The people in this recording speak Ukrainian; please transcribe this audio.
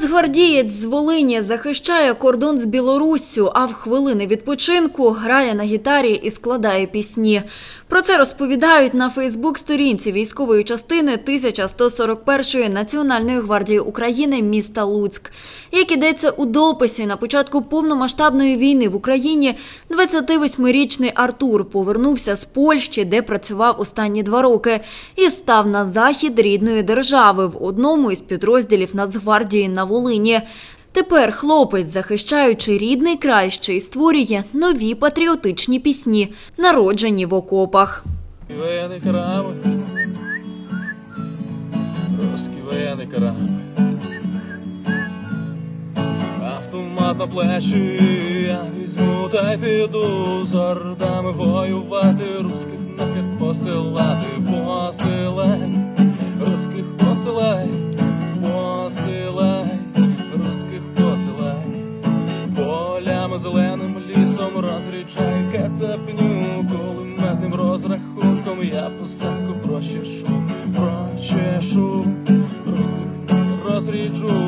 Нацгвардієць з Волині захищає кордон з Білоруссю, а в хвилини відпочинку грає на гітарі і складає пісні. Про це розповідають на Фейсбук-сторінці військової частини 1141-ї Національної гвардії України міста Луцьк. Як ідеться у дописі, на початку повномасштабної війни в Україні 28-річний Артур повернувся з Польщі, де працював останні два роки, і став на захід рідної держави в одному із підрозділів Нацгвардії на Волині. Тепер хлопець, захищаючи рідний край, ще й створює нові патріотичні пісні, народжені в окопах. Вени крами, русські вени крами. Автомат на плечі, я візьму та й піду з ордами воювати, зеленим лісом розрічає кацапню Кулеметним розрахунком я посадку прощешу, прощешу, розріджу.